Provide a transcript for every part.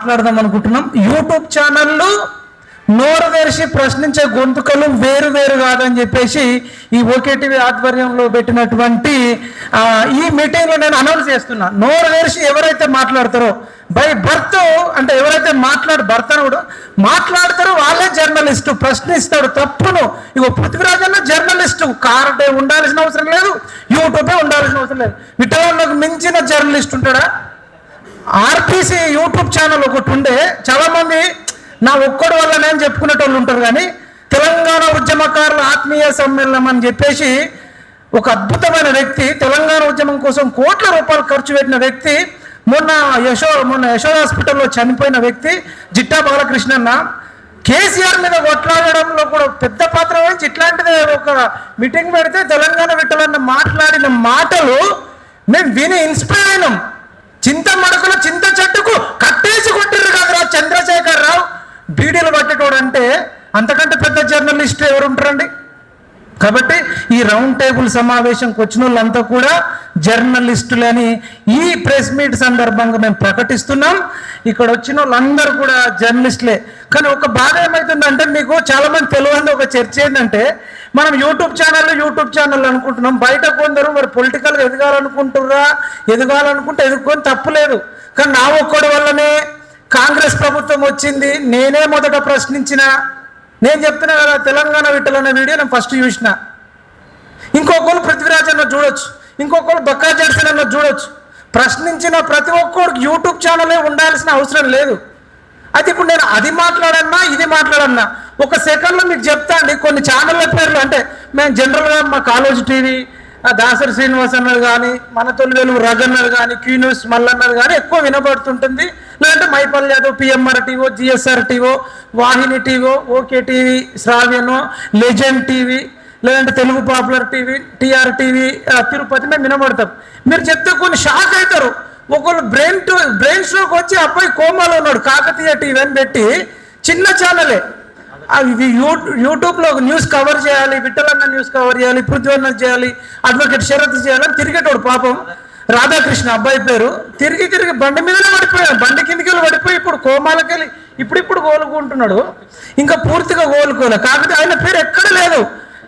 మాట్లాడదాం అనుకుంటున్నాం. యూట్యూబ్ ఛానల్లో నోరు తెరిచి ప్రశ్నించే గొంతుకలు వేరు వేరు కాదని చెప్పేసి ఈ ఓకేటీవీ ఆధ్వర్యంలో పెట్టినటువంటి ఈ మీటింగ్లో నేను అనౌన్స్ చేస్తున్నా. నోరు తెరిచి ఎవరైతే మాట్లాడతారో బై బర్త్ అంటే ఎవరైతే మాట్లాడు భర్త కూడా మాట్లాడతారో వాళ్ళే జర్నలిస్టు ప్రశ్నిస్తాడు తప్పును. ఇగో పృథ్వీరాజ్ జర్నలిస్టు కార్డే ఉండాల్సిన అవసరం లేదు యూట్యూబే ఉండాల్సిన అవసరం లేదు. విటవాళ్ళకు మించిన జర్నలిస్ట్ ఉంటాడా? ఆర్టీసీ యూట్యూబ్ ఛానల్ ఒకటి ఉండే చాలామంది నా ఒక్కడి వల్లనే అని చెప్పుకునేటోళ్ళు ఉంటారు కానీ తెలంగాణ ఉద్యమకారుల ఆత్మీయ సమ్మేళనం అని చెప్పేసి ఒక అద్భుతమైన వ్యక్తి తెలంగాణ ఉద్యమం కోసం కోట్ల రూపాయలు ఖర్చు పెట్టిన వ్యక్తి మొన్న యశో మొన్న యశో హాస్పిటల్లో చనిపోయిన వ్యక్తి జిట్టా బాలకృష్ణన్న కేసీఆర్ మీద కొట్లాడడంలో కూడా పెద్ద పాత్ర వహించి ఇట్లాంటిదే ఒక మీటింగ్ పెడితే తెలంగాణ విట్టలన్న మాట్లాడిన మాటలు మేము విని ఇన్స్పైర్ అయినాం. చింత మడకలు చింత చెట్టుకు కట్టేసి కొట్టిర్రు కదరా చంద్రశేఖర్ రావు బీడీలు పట్టేటోడు అంటే అంతకంటే పెద్ద జర్నలిస్ట్ ఎవరు ఉంటారండి కాబట్టి ఈ రౌండ్ టేబుల్ సమావేశంకి వచ్చిన వాళ్ళంతా కూడా జర్నలిస్టులని ఈ ప్రెస్ మీట్ సందర్భంగా మేము ప్రకటిస్తున్నాం. ఇక్కడ వచ్చిన వాళ్ళందరూ కూడా జర్నలిస్టులే. కానీ ఒక బాధ ఏమవుతుందంటే మీకు చాలామంది తెలియని ఒక చర్చ ఏంటంటే మనం యూట్యూబ్ ఛానల్ యూట్యూబ్ ఛానల్ అనుకుంటున్నాం. బయట కొందరు మరి పొలిటికల్గా ఎదగాలనుకుంటుర్రా? ఎదగాలనుకుంటే ఎదుర్కొని తప్పులేదు కానీ నా ఒక్కడి వల్లనే కాంగ్రెస్ ప్రభుత్వం వచ్చింది. నేనే మొదట ప్రశ్నించిన నేను చెప్తున్నా కదా తెలంగాణ విట్టలన్న వీడియో నేను ఫస్ట్ చూసిన. ఇంకొకరు పృథ్వీరాజ్ అన్న చూడొచ్చు. ఇంకొకరు బక్కా జడ్సన్ అన్న చూడొచ్చు. ప్రశ్నించిన ప్రతి ఒక్కరికి యూట్యూబ్ ఛానలే ఉండాల్సిన అవసరం లేదు. అయితే ఇప్పుడు నేను అది మాట్లాడన్నా ఇది మాట్లాడన్నా. ఒక సెకండ్లో మీకు చెప్తా అండి కొన్ని ఛానళ్ళ పేర్లు. అంటే మేము జనరల్గా మా కాలేజ్ టీవీ దాసరి శ్రీనివాస్ అన్నారు కానీ మన తొలి వెలుగు రగన్నర్ కానీ క్యూన్యూస్ మల్లన్నారు మల్లన్నర్ కానీ ఎక్కువ వినబడుతుంటుంది. లేదంటే Maipalli Yadav PMR TV GSR TV Vahini TV okay TV శ్రావ్యను legend TV లేదంటే Telugu popular TV TR TV Tirupati మేము వినబడతాం. మీరు చెప్తే కొన్ని షాక్ అవుతారు. ఒకళ్ళు బ్రెయిన్ బ్రెయిన్ స్ట్రోక్ వచ్చి అబ్బాయి కోమాలో ఉన్నాడు కాకతీయ టీవీ అని పెట్టి చిన్న ఛానలే అవి యూ యూట్యూబ్లో ఒక న్యూస్ కవర్ చేయాలి విఠలన్న న్యూస్ కవర్ చేయాలి పృథ్వన్న చేయాలి అడ్వకేట్ శరత్ చేయాలని తిరిగేటోడు పాపం. రాధాకృష్ణ అబ్బాయి పేరు. తిరిగి తిరిగి బండి మీదనే పడిపోయాడు. బండి కిందికి వెళ్ళి పడిపోయి ఇప్పుడు కోమాలకి వెళ్ళి ఇప్పుడు ఇప్పుడు కోలుకుంటున్నాడు ఇంకా పూర్తిగా కోలుకోలే కాకపోతే ఆయన పేరు ఎక్కడ లేదు.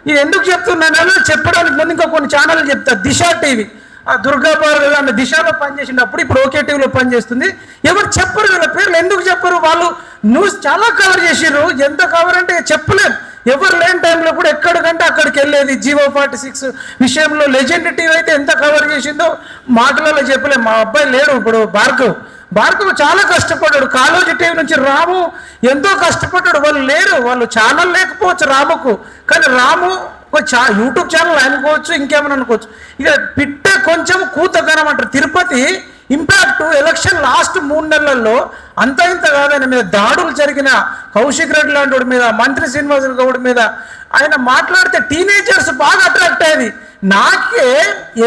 ఇది ఎందుకు చెప్తున్నాను చెప్పడానికి ముందు ఇంకా కొన్ని ఛానల్ చెప్తా. దిశ టీవీ. ఆ దుర్గాబారు ఆమె దిశలో పనిచేసినప్పుడు ఇప్పుడు ఓకే టీవీలో పనిచేస్తుంది. ఎవరు చెప్పరు వీళ్ళ పేర్లు ఎందుకు చెప్పరు? వాళ్ళు న్యూస్ చాలా కవర్ చేసిర్రు. ఎంత కవర్ అంటే చెప్పలేం. ఎవరు లేని టైంలో కూడా ఎక్కడికంటే అక్కడికి వెళ్ళేది. జీవో ఫార్టీ సిక్స్ విషయంలో లెజెండ్ టీవీ అయితే ఎంత కవర్ చేసిందో మాటలలో చెప్పలేం. మా అబ్బాయి లేడు ఇప్పుడు భార్గవ్. భార్గవ్ చాలా కష్టపడ్డాడు. కాలేజీ టీవీ నుంచి రాము ఎంతో కష్టపడ్డాడు. వాళ్ళు లేరు. వాళ్ళు ఛానల్ లేకపోవచ్చు రాముకు. కానీ రాము ఒక చా యూట్యూబ్ ఛానల్ అనుకోవచ్చు ఇంకేమైనా అనుకోవచ్చు. ఇక పిట్టే కొంచెం కూతగనం అంటారు. తిరుపతి ఇంపాక్ట్ ఎలక్షన్ లాస్ట్ మూడు నెలల్లో అంత ఇంత కాదని మీద దాడులు జరిగిన కౌశిక్ రెడ్డి లాంటి వాడి మీద మంత్రి శ్రీనివాస గౌడ్ మీద ఆయన మాట్లాడితే టీనేజర్స్ బాగా అట్రాక్ట్ అయ్యేది. నాకే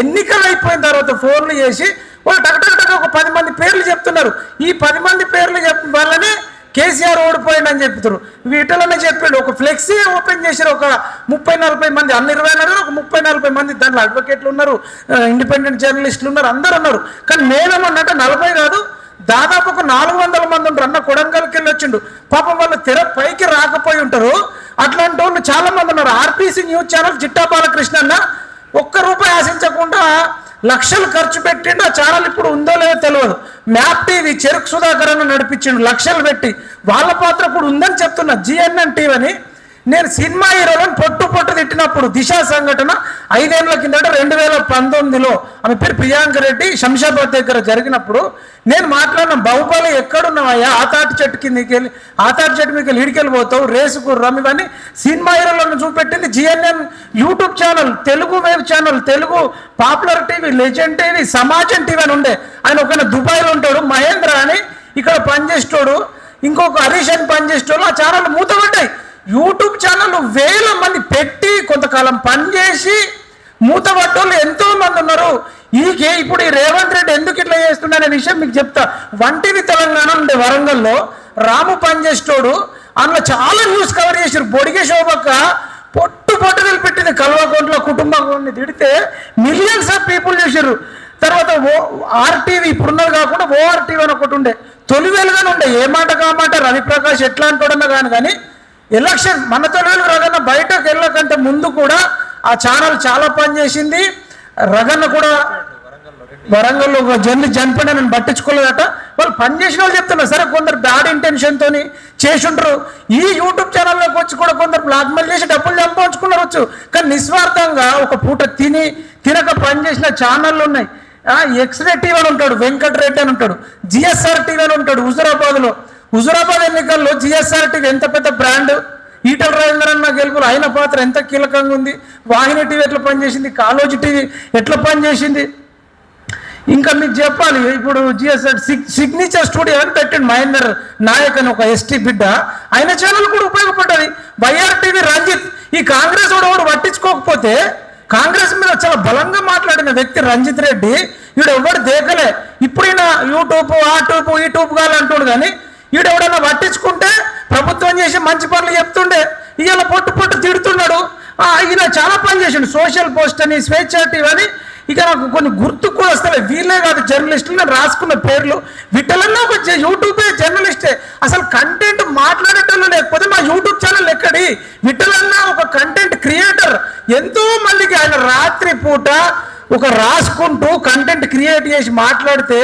ఎన్నికలు అయిపోయిన తర్వాత ఫోన్లు చేసి వాళ్ళు టక్ టక్ టక్ ఒక పది మంది పేర్లు చెప్తున్నారు. ఈ పది మంది పేర్లు చెప్పిన వల్లనే కేసీఆర్ ఓడిపోయింది అని చెప్తారు వీటిలోనే చెప్పాడు. ఒక ఫ్లెక్సీ ఓపెన్ చేశారు. ఒక ముప్పై నలభై మంది అన్ని ఇరవై నలుగురు ఒక ముప్పై నలభై మంది దాంట్లో అడ్వకేట్లు ఉన్నారు. ఇండిపెండెంట్ జర్నలిస్టులు ఉన్నారు. అందరు ఉన్నారు. కానీ మేమేమన్నట్టు నలభై కాదు. దాదాపు ఒక నాలుగు వందల మంది ఉంటారు. అన్న కొడంగల్కి వెళ్ళి వచ్చిండు. పాపం వాళ్ళు తెర పైకి రాకపోయి ఉంటారు. అట్లాంటి వాళ్ళు చాలా మంది ఉన్నారు. RTC news channel Jitta Balakrishna అన్న ఒక్క రూపాయి ఆశించకుండా లక్షలు ఖర్చు పెట్టిండు ఆ ఛానల్ ఇప్పుడు ఉందో లేదో తెలియదు మ్యాప్ టీవీ చెరుకు సుధాకర్ నడిపించిండు లక్షలు పెట్టి. వాళ్ళ పాత్ర ఇప్పుడు ఉందని చెప్తున్నా జిఎన్ఎన్ టీవీ అని. నేను సినిమా హీరోలను పొట్టు పొట్టు తిట్టినప్పుడు దిశ సంఘటన ఐదేళ్ళ కిందట రెండు వేల పంతొమ్మిదిలో. ఆమె పేరు ప్రియాంక రెడ్డి శంషాబాద్ దగ్గర జరిగినప్పుడు నేను మాట్లాడిన బాహుబలి ఎక్కడున్నావయ్యా? ఆ చెట్టు కిందకి వెళ్ళి ఆ చెట్టు మీకు ఇడికెళ్ళి పోతావు రేసు కుర్రం ఇవన్నీ సినిమా హీరోలను చూపెట్టింది GNN YouTube channel Telugu wave channel Telugu popular TV legend TV Samajam TV అని ఉండే. ఆయన ఒక దుబాయ్లో ఉంటాడు మహేంద్ర అని ఇక్కడ పనిచేసేటోడు. ఇంకొక హరీష్ అని పనిచేసేటోడు. ఆ ఛానల్ మూతపడ్డాయి. యూట్యూబ్ ఛానల్ వేల మంది పెట్టి కొంతకాలం పనిచేసి మూతపట్టోళ్ళు ఎంతో మంది ఉన్నారు. ఈకే ఇప్పుడు ఈ రేవంత్ రెడ్డి ఎందుకు ఇట్లా చేస్తుండనే విషయం మీకు చెప్తా. వంటివి తెలంగాణ ఉండే వరంగల్లో రాము పనిచేసేటోడు అందులో చాలా న్యూస్ కవర్ చేశారు. బొడిగే శోభక్క పొట్టు పొట్టుదలు పెట్టింది కల్వకుంట్ల కుటుంబాన్ని తిడితే మిలియన్స్ ఆఫ్ పీపుల్ చేశారు. తర్వాత ఓ ఆర్టీవీ ఇప్పుడున్నది కాకుండా ఓఆర్టీవీ అని ఒకటి ఉండే. తొలి వెలుగానే ఉండే. ఏ మాట కామాట రవిప్రకాష్ ఎట్లా అంటాడన్నా కానీ కానీ ఎలక్షన్ మన తొలి రగన్న బయటకు వెళ్ళకంటే ముందు కూడా ఆ ఛానల్ చాలా పనిచేసింది. రగన్న కూడా వరంగల్లో ఒక జర్నీ చనిపోయినా నేను పట్టించుకోలేదట. వాళ్ళు పనిచేసిన వాళ్ళు చెప్తున్నారు సరే కొందరు బ్యాడ్ ఇంటెన్షన్తో చేసుంటారు ఈ యూట్యూబ్ ఛానల్లోకి వచ్చి కూడా కొందరు బ్లాక్మెయిల్ చేసి డబ్బులు సంపాదించుకున్నారు కానీ నిస్వార్థంగా ఒక పూట తిని తినక పనిచేసిన ఛానళ్ళు ఉన్నాయి. ఎక్స్రే టీవీ అని ఉంటాడు వెంకటరెడ్డి అని ఉంటాడు జిఎస్ఆర్ టీవీ అని ఉంటాడు హుజరాబాద్లో. హుజురాబాద్ ఎన్నికల్లో జిఎస్ఆర్టీవీ ఎంత పెద్ద బ్రాండ్? ఈటల రాజేంద్రన్న గెలుపులు ఆయన పాత్ర ఎంత కీలకంగా ఉంది? వాహిని టీవీ ఎట్లా పనిచేసింది? కాలోజీ టీవీ ఎట్లా పనిచేసింది? ఇంకా మీకు చెప్పాలి ఇప్పుడు జిఎస్ఆర్ సిగ్నేచర్ స్టూడియో అని పెట్టండి? మహేందర్ నాయక్ అని ఒక ఎస్టీ బిడ్డ. ఆయన ఛానల్ కూడా ఉపయోగపడ్డది. YR TV Ranjith. ఈ కాంగ్రెస్ వాడు ఎవడు పట్టించుకోకపోతే కాంగ్రెస్ మీద చాలా బలంగా మాట్లాడిన వ్యక్తి రంజిత్ రెడ్డి. వీడు ఎవరు దేకలే. ఇప్పుడు ఈయన యూట్యూబ్ ఆ ట్యూబ్ ఈ ట్యూబ్ కావాలంటాడు కానీ వీడు ఎవడన్నా పట్టించుకుంటే ప్రభుత్వం చేసి మంచి పనులు చెప్తుండే ఇవాళ పొట్టు పొట్టు తిడుతున్నాడు. ఈయన చాలా పని చేసిండు. సోషల్ పోస్ట్ అని స్వేచ్ఛ అని ఇక నాకు కొన్ని గుర్తు కూడా వస్తాయి వీళ్ళే కాదు జర్నలిస్టులు నేను రాసుకున్న పేర్లు. వీటిలన్నా ఒక యూట్యూబే జర్నలిస్టే. అసలు కంటెంట్ మాట్లాడేటోళ్ళు లేకపోతే మా యూట్యూబ్ ఛానల్ ఎక్కడి? వీటిలన్నా ఒక కంటెంట్ క్రియేటర్ ఎంతో మందికి ఆయన రాత్రి పూట ఒక రాసుకుంటూ కంటెంట్ క్రియేట్ చేసి మాట్లాడితే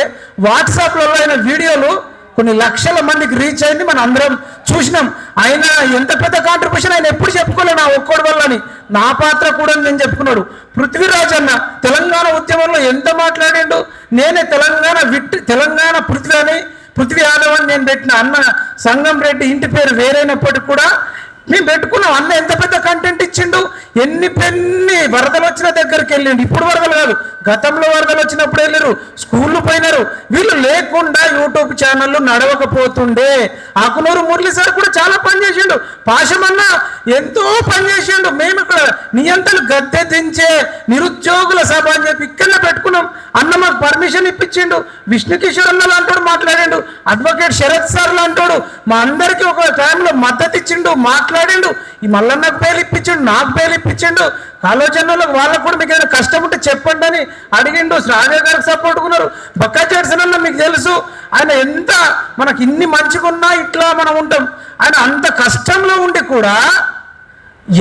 వాట్సాప్లలో ఆయన వీడియోలు కొన్ని లక్షల మందికి రీచ్ అయింది మనం అందరం చూసినాం. ఆయన ఎంత పెద్ద కాంట్రిబ్యూషన్ ఆయన ఎప్పుడు చెప్పుకోలే నా ఒక్కడి వల్ల అని. నా పాత్ర కూడా నేను చెప్పుకున్నాడు. పృథ్వీరాజ్ అన్న తెలంగాణ ఉద్యమంలో ఎంత మాట్లాడిండు? నేనే తెలంగాణ విట్ తెలంగాణ పృథ్వీ అని పృథ్వీ యాదవ్ అని నేను పెట్టిన అన్న సంగం రెడ్డి ఇంటి పేరు వేరైనప్పటికీ కూడా మేము పెట్టుకున్నాం. అన్న ఎంత పెద్ద కంటెంట్ ఇచ్చిండు? ఎన్ని పెన్ని వరదలు వచ్చిన దగ్గరికి వెళ్ళిండు. ఇప్పుడు వరదలు కాదు. గతంలో వరదలు వచ్చినప్పుడు వెళ్ళారు స్కూళ్ళు పోయినారు. వీళ్ళు లేకుండా యూట్యూబ్ ఛానళ్ళు నడవకపోతుండే. ఆకునూరు మురళి సార్ కూడా చాలా పని చేసిండు. పాశమన్న ఎంతో పని చేసిండు. మేము ఇక్కడ నియంతలు గద్దె దించే నిరుద్యోగుల సభ అని చెప్పి ఇక్కడ పెట్టుకున్నాం. అన్న మాకు పర్మిషన్ ఇప్పించిండు. విష్ణుకిషోర్ అన్న లాంటోడు మాట్లాడిండు. అడ్వకేట్ శరత్ సార్ లాంటోడు మా అందరికీ ఒక టైంలో మద్దతు ఇచ్చిండు మాట్లాడిండు. ఈ మల్లన్నకు పేరు ఇప్పించిండు నాకు పేరు ఇప్పించిండు. ఆలోచనలకు వాళ్ళకు కూడా మీకు ఏదైనా కష్టం ఉంటే చెప్పండి అని అడిగిండు. రాజా గారికి సపోర్ట్ ఉన్నారు బక్కా చేసిన మీకు తెలుసు ఆయన ఎంత మనకి ఇన్ని మంచిగున్నా ఇట్లా మనం ఉంటాం. ఆయన అంత కష్టంలో ఉండి కూడా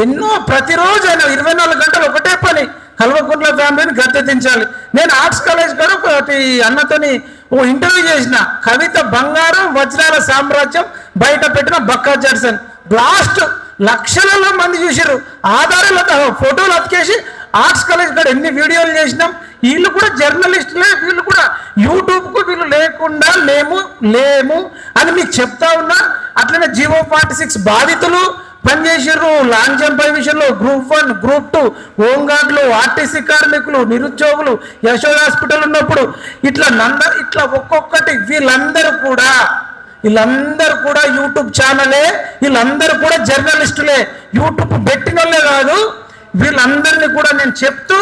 ఎన్నో ప్రతిరోజు ఆయన ఇరవై నాలుగు గంటలు ఒకటే పని కల్వకుంట్ల ఫ్యామిలీని గద్దెదించాలి నేను ఆర్ట్స్ కాలేజ్ గారు ఒకటి అన్నతోని ఓ ఇంటర్వ్యూ చేసిన. కవిత బంగారం వజ్రాల సామ్రాజ్యం బయట పెట్టిన బక్కా జడ్సన్ బ్లాస్ట్ లక్షలలో మంది చూసారు ఆధారాలు ఫోటోలు అతికేసి ఆర్ట్స్ కాలేజ్ కాడ ఎన్ని వీడియోలు చేసినాం. వీళ్ళు కూడా జర్నలిస్టులే వీళ్ళు కూడా యూట్యూబ్కు వీళ్ళు లేకుండా లేము లేము అని మీకు చెప్తా ఉన్నా. అట్లనే జీవో ఫార్టీ సిక్స్ బాధితులు పనిచేసారు లాంగ్ జంప్ విషయంలో గ్రూప్ వన్ గ్రూప్ టూ హోంగార్డులు ఆర్టీసీ కార్మికులు నిరుద్యోగులు యశోద హాస్పిటల్ ఉన్నప్పుడు ఇట్లా నంద ఇట్లా ఒక్కొక్కటి వీళ్ళందరూ కూడా వీళ్ళందరూ కూడా యూట్యూబ్ ఛానలే వీళ్ళందరూ కూడా జర్నలిస్టులే. యూట్యూబ్ పెట్టిన కాదు వీళ్ళందరినీ కూడా నేను చెప్తూ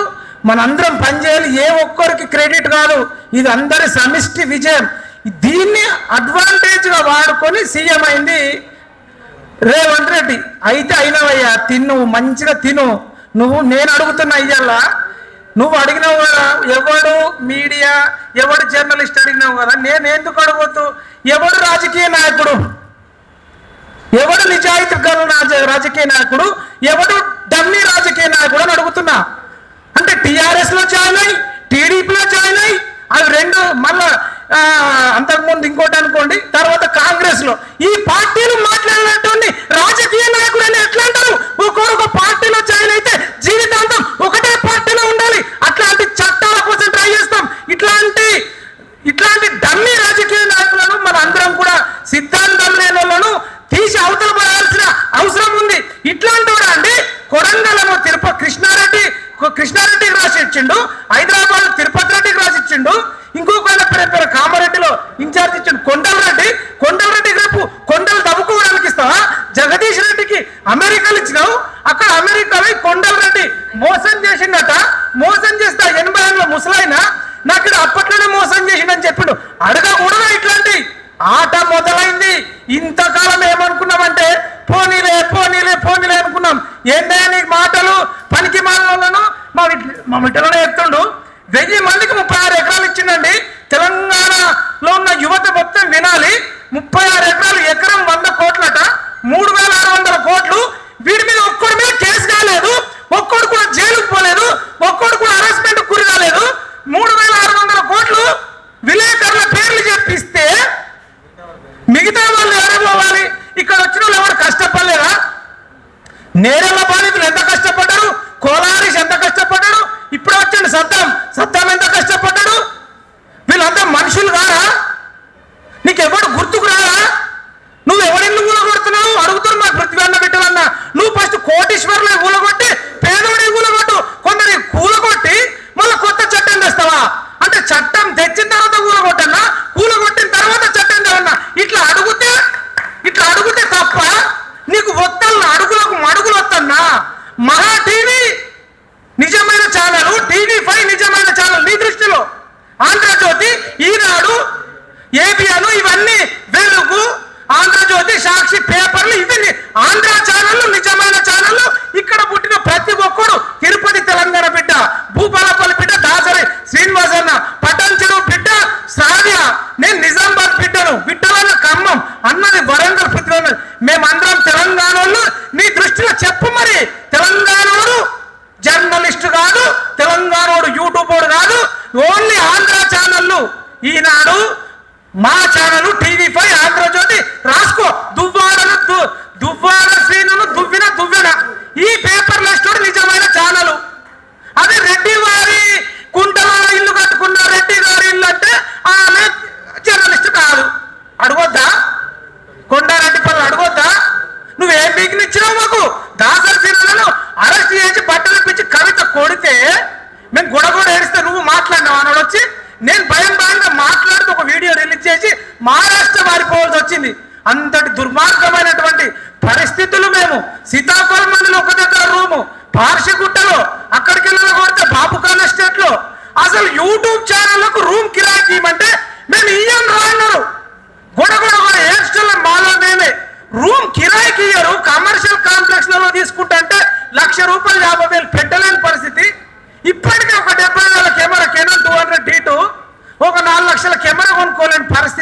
మనందరం పనిచేయాలి. ఏ ఒక్కరికి క్రెడిట్ కాదు ఇది అందరి సమిష్టి విజయం. దీన్ని అడ్వాంటేజ్గా వాడుకొని సీఎం అయింది రేవంత్ రెడ్డి. అయితే అయినవయ్యా తిను మంచిగా తిను. నువ్వు నేను అడుగుతున్నా ఇయ్యాల? నువ్వు అడిగినావు కదా ఎవడు మీడియా ఎవడు జర్నలిస్ట్ అడిగినావు కదా నేను ఎందుకు అడగొద్దు? ఎవడు రాజకీయ నాయకుడు? ఎవడు నిజాయితీ గల రాజ- రాజకీయ నాయకుడు? ఎవడు డమ్మీ రాజకీయ నాయకుడు అని అడుగుతున్నా. అంటే టిఆర్ఎస్లో జాయిన్ అయ్యి టీడీపీలో జాయిన్ అయ్యి అవి రెండు మళ్ళా అంతకుముందు ఇంకోటి అనుకోండి తర్వాత కాంగ్రెస్లో ఈ పార్టీలు మాట్లాడినటువంటి రాజకీయ నాయకుడు అని ఎట్లా అంటారు? ఒక్కొక్క పార్టీలో జాయిన్ అయితే జీవితాంతం ఒకటే పార్టీలో ఉండాలి. అట్లాంటి ఏందా నీ మాటలు? పనికి మాలను మా మా మిట్టలోనే ఎత్తుండు. వెయ్యి మందికి ముప్పై ఆరు ఎకరాలు ఇచ్చిందండి తెలంగాణలో ఉన్న యువత சத்தம் சத்தம். సాక్షి పేపర్లు ఇవి ఆంధ్ర ఛానళ్ళు నిజమైన ఛానళ్ళు. ఇక్కడ పుట్టిన ప్రతి ఒక్కరు తిరుపతి తెలంగాణ బిడ్డ. భూపాల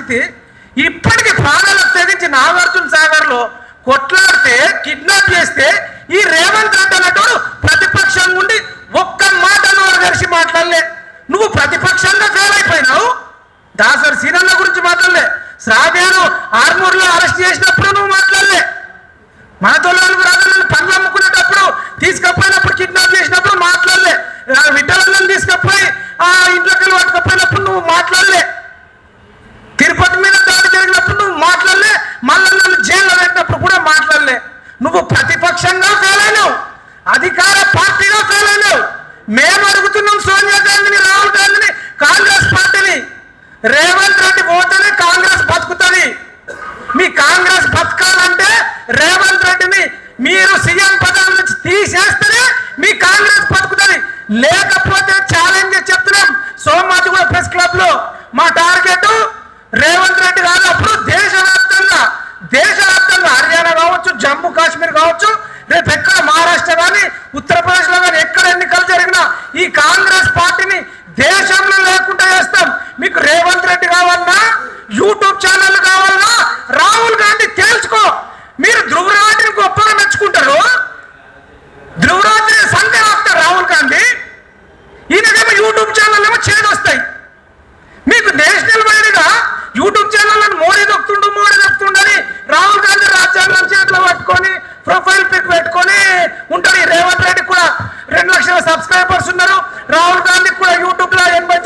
పరిస్థితి ఇప్పటికి ప్రాణాలు తెగించి నాగార్జున సాగర్లో కొట్లాడితే కిడ్నాప్ చేస్తే ఈ రేవంత్ రెడ్డి అన్నట్టు ప్రతిపక్షం ఉండి ఒక్క మాట నువ్వు కలిసి మాట్లాడలే. నువ్వు ప్రతిపక్షంగా ఫెయిల్ అయిపోయినావు. దాసరి సీనన్న గురించి మాట్లాడలే. శ్రావ్యాను ఆర్మూర్లో అరెస్ట్ చేసినప్పుడు నువ్వు మాట్లాడలే. మనతో పనులు అమ్ముకునేటప్పుడు తీసుకపోయిన సబ్స్క్రైబర్స్ ఉన్నారు. రాహుల్ గాంధీ కూడా యూట్యూబ్లో ఎనభై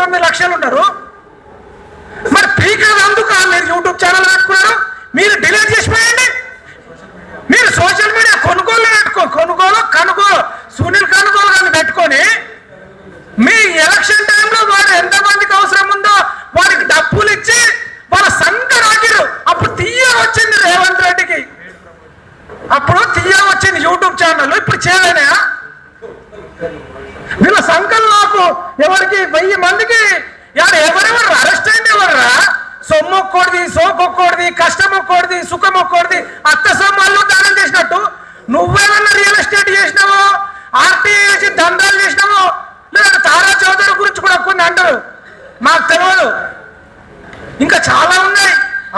ఒక్కోడిది సోకు ఒక్కోడిది కష్టం ఒక్కోడిది సుఖం ఒక్కోడిది అత్త సమ్మాల్లో దానం చేసినట్టు. నువ్వేమన్నా రియల్ ఎస్టేట్ చేసినావో ఆర్టీఐ దందాలు చేసినావో లేదా తారా చౌదరి గురించి కూడా కొన్ని అంటారు. మాకు తెలియదు ఇంకా చాలా ఉన్నాయి.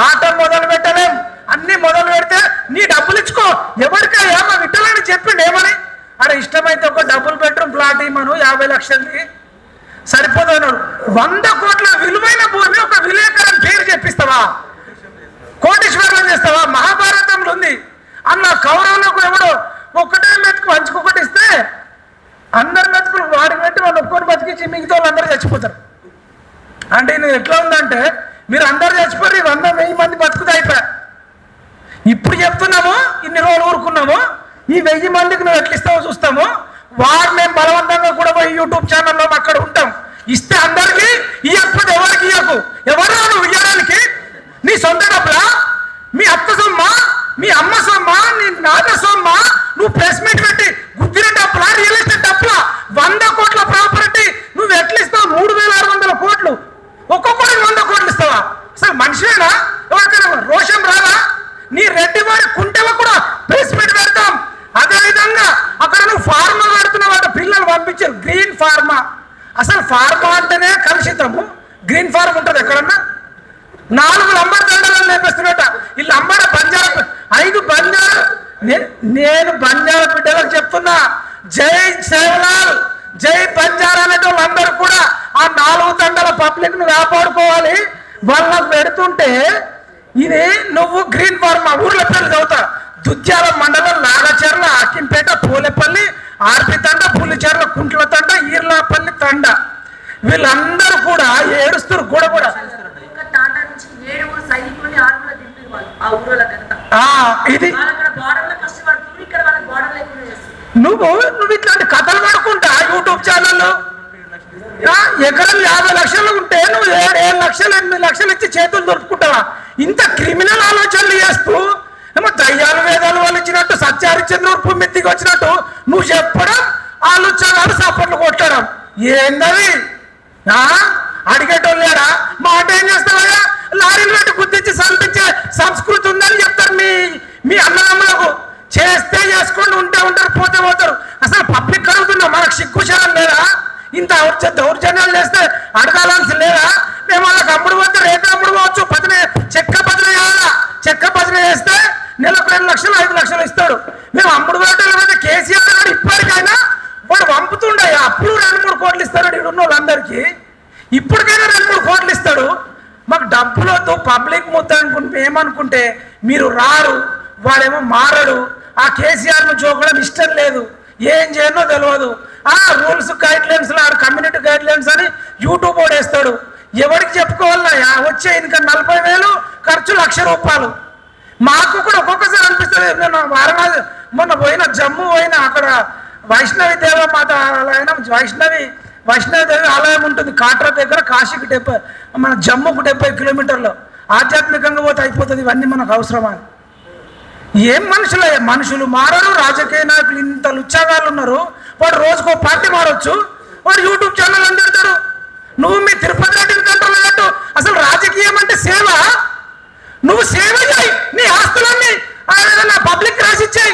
ఆట మొదలు పెట్టలేం. అన్ని మొదలు పెడితే నీ డబ్బులు ఇచ్చుకో. ఎవరికా ఏమో విట్టలని చెప్పిండు ఏమని? అరే ఇష్టమైతే ఒక డబుల్ బెడ్రూమ్ ఫ్లాట్ ఇమ్మను యాభై లక్షలకి సరిపోదాను. వంద కోట్ల విలువైన భూమి ఒక విలేకరం పేరు చెప్పిస్తావా? కోటేశ్వరం చేస్తావా? మహాభారతంలో ఉంది. అన్న కౌరవులకు ఎవడో ఒక్కటే మెతుకు పంచుకొకటి ఇస్తే అందరి మెతుకులు వాడి పెట్టి వాళ్ళు ఒక్కొని బతికించి మిగతా వాళ్ళందరూ చచ్చిపోతారు. అంటే నేను ఎట్లా ఉందంటే మీరు అందరు చచ్చిపోయి వంద వెయ్యి మంది బతుకుతా అయిపోయా. ఇప్పుడు చెప్తున్నాము ఇన్ని రోజులు ఊరుకున్నాము ఈ వెయ్యి మందికి నువ్వు ఎట్లా ఇస్తావో చూస్తాము వారు మేము బలవంతంగా కూడా పోయి యూట్యూబ్ ఛానల్లో అక్కడ ఉంటాం. ఇస్తే అందరికి ఇవ్వకపోతే ఎవరికి ఇవ్వకు ఎవరు నువ్వు ఇవ్వడానికి నీ సొంత డబ్బులా? మీ అత్త సొమ్మ? మీ అమ్మ సొమ్మ? నీ నాన్న సొమ్మ? నువ్వు ప్రెస్ మీట్ పెట్టి గుద్దిన డబ్బులా? రియల్ ఎస్టేట్ డబ్బులా? వంద కోట్ల ప్రాపర్టీ నువ్వు ఎట్లా ఇస్తావు? మూడు వేల ఆరు వందల కోట్లు. ఒక్కొక్కడికి వంద కోట్లు ఇస్తావా? అసలు మనిషివేనా? ఎవరికైనా రోషం రాదా? నీ రెడ్డి వారి కుంటేలో కూడా ప్రెస్ మీట్ పెడతాం. అదే విధంగా అక్కడ నువ్వు ఫార్మా గ్రీన్ ఫార్మా. అసలు ఫార్మా అంటేనే కలుషితము. గ్రీన్ ఫార్మ్ ఉంటుంది ఎక్కడన్నా? నాలుగు లంబర్ దండలను నేర్పిస్తున్నట ఈ లంబడ బంజారా ఐదు బంజారా. నేను బంజారా బిడ్డలకు చెప్తున్నా. జై సేవలాల్ జై బంజారా అనేటి వాళ్ళందరూ కూడా ఆ నాలుగు దండల పబ్లిక్ను కాపాడుకోవాలి. వాళ్ళకు పెడుతుంటే ఇది నువ్వు గ్రీన్ ఫార్మ్ ఊర్ల పేర్లు చదువుతా దుద్యాల మండలం నాగచర్ల అక్కింపేట పూలపల్లి ఆర్పి తండ పులిచెర్ల కుంట్ల తండ ఈర్లాపల్లి తండ వీళ్ళందరూ కూడా ఏడుస్తారు కూడా కూడా ఇంకా టాటా నుంచి ఏడుగురు సైనికుల్ని ఆరుగురు దింపారు వాళ్ళు ఆ ఊరోళ్ళకంతా ఆ, ఇది వాళ్ళు అక్కడ బార్డర్లో కష్టపడుతున్నారు ఇక్కడ వాళ్ళకి బార్డర్ లేకుండా చేస్తారు నువ్వు నువ్వు ఇట్లాంటి కథలు పడుకుంటా యూట్యూబ్ ఛానల్లో ఆ, ఎకరం యాభై లక్షలు ఉంటే నువ్వు ఏడు ఏడు లక్షలు వచ్చి చేతులు దొరుకుకుంటావా ఇంత క్రిమినల్ ఆలోచనలు చేస్తూ ఏమో దయ్యాలు వేదాలు వాళ్ళు ఇచ్చినట్టు సత్యహరిచంద్రుడు భూమిత్తికి వచ్చినట్టు నువ్వు చెప్పడం ఆలోచనలు సపోర్ట్లు కొట్టడం. ఏందవి ఆ? అడిగేటోళ్ళు మాట ఏం చేస్తావయ్యా? లారీలు పెట్టి గుర్తించి సంపించే సంస్కృతి ఉందని చెప్తారు మీ మీ అన్నదమ్ములకు. చేస్తే చేసుకొని ఉంటే ఉంటారు పోతే పోతారు. అసలు పబ్లిక్ కలుగుతున్నా మనకు సిగ్గుశాలం లేదా? ఇంత దౌర్జ దౌర్జన్యాలు చేస్తే అడగాల్సి లేదా? మేము వాళ్ళకి అమ్ముడు పోతే రేపు అమ్ముడు పోవచ్చు. పదిన చెక్క పదిన చేయాలా చెక్క పదిన చేస్తే నెలకు రెండు లక్షలు ఐదు లక్షలు ఇస్తాడు. మేము అమ్ముడు పోతే అయితే కేసీఆర్ గారు ఇప్పటికైనా వాడు పంపుతుండే. అప్పుడు రెండు మూడు కోట్లు ఇస్తాడు ఇక్కడ ఉన్న వాళ్ళందరికీ ఇప్పటికైనా రెండు మూడు కోట్లు ఇస్తాడు. మాకు డబ్బులతో పబ్లిక్ ముద్ద అనుకుంటే ఏమనుకుంటే మీరు రారు. వాడేమో మారడు. ఆ కేసీఆర్ను చూడడం ఇష్టం లేదు. ఏం చేయనో తెలియదు ఆ రూల్స్ గైడ్లైన్స్ ఆడు కమ్యూనిటీ గైడ్లైన్స్ అని యూట్యూబ్ వేస్తాడు. ఎవరికి చెప్పుకోవాలన్నా వచ్చే ఇంకా నలభై వేలు ఖర్చు లక్ష రూపాయలు. మాకు కూడా ఒక్కొక్కసారి అనిపిస్తుంది నేను వారణాసి మొన్న పోయిన జమ్మూ పోయిన అక్కడ వైష్ణవి దేవమాత ఆలయం వైష్ణవి వైష్ణవి దేవి ఆలయం ఉంటుంది కాట్రా దగ్గర కాశీకి డెబ్బై మన జమ్మూకు డెబ్బై కిలోమీటర్లు. ఆధ్యాత్మికంగా పోతే అయిపోతుంది ఇవన్నీ మనకు అవసరమా ఏం మనుషులే? మనుషులు మారరు రాజకీయ నాయకులు ఇంత లుచ్చాగాళ్ళు ఉన్నారు. వాడు రోజుకో పార్టీ మారొచ్చు. వాడు యూట్యూబ్ ఛానల్ అని పెడతారు నువ్వు మీ తిరుపతి రెడ్డిని కంట్రోల్ అన్నట్టు అసలు రాజకీయం అంటే సేవ? నువ్వు సేవ చేయి. నీ ఆస్తులన్నీ నా పబ్లిక్ రాసిచ్చాయి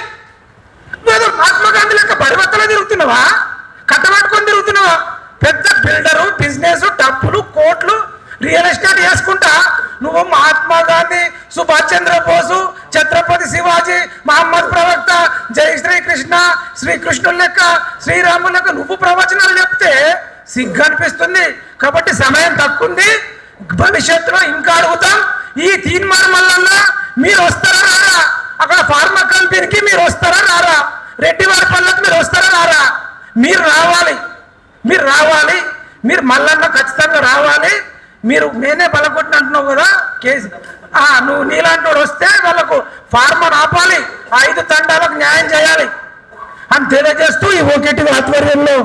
నువ్వు మహాత్మా గాంధీ లెక్క పరివర్తన తిరుగుతున్నావా? కట్టబట్టుకొని తిరుగుతున్నావా? పెద్ద బిల్డరు బిజినెస్ డబ్బులు కోట్లు రియల్ ఎస్టేట్ చేసుకుంటా. నువ్వు మహాత్మా గాంధీ సుభాష్ చంద్రబోసు ఛత్రపతి శివాజీ మహమ్మద్ ప్రవక్త జై శ్రీకృష్ణ శ్రీకృష్ణుడు లెక్క శ్రీరాముడు లెక్క నువ్వు ప్రవచనాలు చెప్తే సిగ్గు అనిపిస్తుంది. కాబట్టి సమయం తక్కువ ఉంది భవిష్యత్తులో ఇంకా అడుగుతాం. ఈ తీర్మానం వల్ల మీరు వస్తారా రారా? అక్కడ ఫార్మా కంపెనీకి మీరు వస్తారా రారా? రెడ్డి వారి పనులకు మీరు వస్తారా రారా? మీరు రావాలి. మీరు రావాలి. మీరు మల్లన్న ఖచ్చితంగా రావాలి. మీరు నేనే బలకొట్టిన అంటున్నావు కదా కేసు. నువ్వు నీలాంటి వస్తే వాళ్ళకు ఫార్మర్ ఆపాలి ఐదు తండాలకు న్యాయం చేయాలి అని తెలియజేస్తూ ఈ ఓకేటి ఆధ్వర్యంలో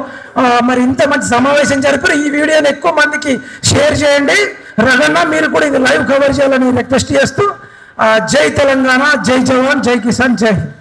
మరి ఇంత మంచి సమావేశం జరిపారు. ఈ వీడియోని ఎక్కువ మందికి షేర్ చేయండి. రగన్న మీరు కూడా ఇది లైవ్ కవర్ చేయాలని రిక్వెస్ట్ చేస్తూ జై తెలంగాణ జై జవాన్ జై కిసాన్ జై హింద్.